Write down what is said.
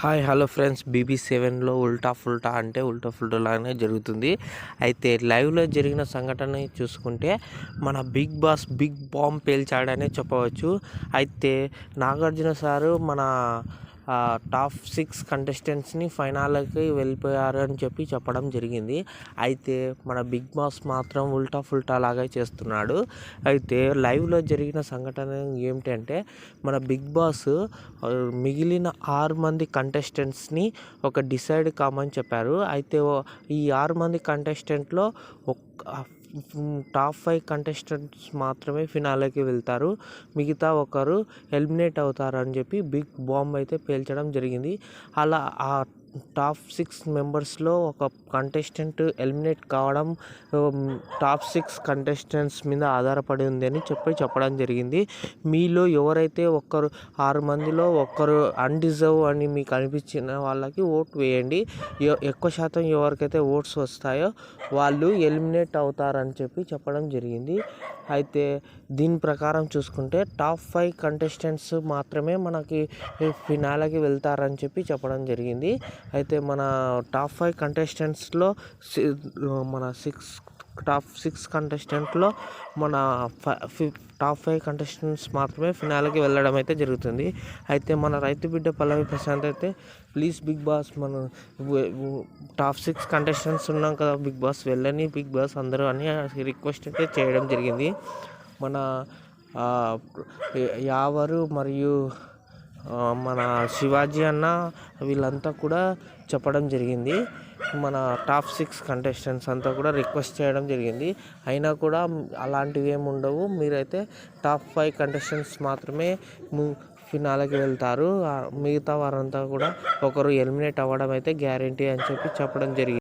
Hi hello friends. BB సెవెన్లో ఉల్టా ఫుల్టా అంటే ఉల్టా ఫుల్టా లాగానే జరుగుతుంది. అయితే లైవ్లో జరిగిన సంఘటన చూసుకుంటే మన బిగ్ బాస్ బిగ్ బాంబ్ పేల్చాడనే చెప్పవచ్చు. అయితే నాగార్జున సారు మన టాప్ సిక్స్ కంటెస్టెంట్స్ని ఫైనల్కి వెళ్ళిపోయారు అని చెప్పి చెప్పడం జరిగింది. అయితే మన బిగ్ బాస్ మాత్రం ఉల్టా ఫుల్టా లాగా చేస్తున్నాడు. అయితే లైవ్లో జరిగిన సంఘటన ఏమిటంటే మన బిగ్ బాస్ మిగిలిన ఆరు మంది కంటెస్టెంట్స్ని ఒక డిసైడ్ కామని చెప్పారు. అయితే ఈ ఆరు మంది కంటెస్టెంట్లో ఒక్క టాప్ ఫైవ్ కంటెస్టెంట్స్ మాత్రమే ఫినాలేకి వెళ్తారు. మిగతా ఒకరు ఎలిమినేట్ అవుతారు అని చెప్పి బిగ్ బాంబ్ అయితే పేల్చడం జరిగింది. అలా ఆ టాప్ సిక్స్ మెంబర్స్లో ఒక కంటెస్టెంట్ ఎలిమినేట్ కావడం టాప్ సిక్స్ కంటెస్టెంట్స్ మీద ఆధారపడి ఉంది అని చెప్పి చెప్పడం జరిగింది. మీలో ఎవరైతే ఒక్కరు ఆరు మందిలో ఒక్కరు అన్డిజర్వ్ అని మీకు అనిపించిన వాళ్ళకి ఓట్ వేయండి. ఎక్కువ శాతం ఎవరికైతే ఓట్స్ వస్తాయో వాళ్ళు ఎలిమినేట్ అవుతారని చెప్పి చెప్పడం జరిగింది. అయితే దీని ప్రకారం చూసుకుంటే టాప్ ఫైవ్ కంటెస్టెంట్స్ మాత్రమే మనకి ఫినాలకి వెళ్తారని చెప్పి చెప్పడం జరిగింది. అయితే మన టాప్ ఫైవ్ కంటెస్టెంట్స్లో మన సిక్స్ టాప్ సిక్స్ కంటెస్టెంట్లో మన టాప్ ఫైవ్ కంటెస్టెంట్స్ మాత్రమే ఫినాలకి వెళ్ళడం అయితే జరుగుతుంది. అయితే మన రైతు బిడ్డ పల్లవి ప్రశాంత్ అయితే ప్లీజ్ బిగ్ బాస్ మన టాప్ సిక్స్ కంటెస్టెంట్స్ ఉన్నాం కదా బిగ్ బాస్ వెళ్ళని బిగ్ బాస్ అందరూ అని రిక్వెస్ట్ అయితే చేయడం జరిగింది. మన యావరు మరియు మన శివాజీ అన్న వీళ్ళంతా కూడా చెప్పడం జరిగింది. మన టాప్ సిక్స్ కంటెస్టెంట్స్ అంతా కూడా రిక్వెస్ట్ చేయడం జరిగింది. అయినా కూడా అలాంటివి ఏమి ఉండవు. మీరైతే టాప్ ఫైవ్ కంటెస్టెంట్స్ మాత్రమే ఫినాలకి వెళ్తారు. మిగతా వారంతా కూడా ఒకరు ఎలిమినేట్ అవ్వడం అయితే గ్యారంటీ అని చెప్పి చెప్పడం జరిగింది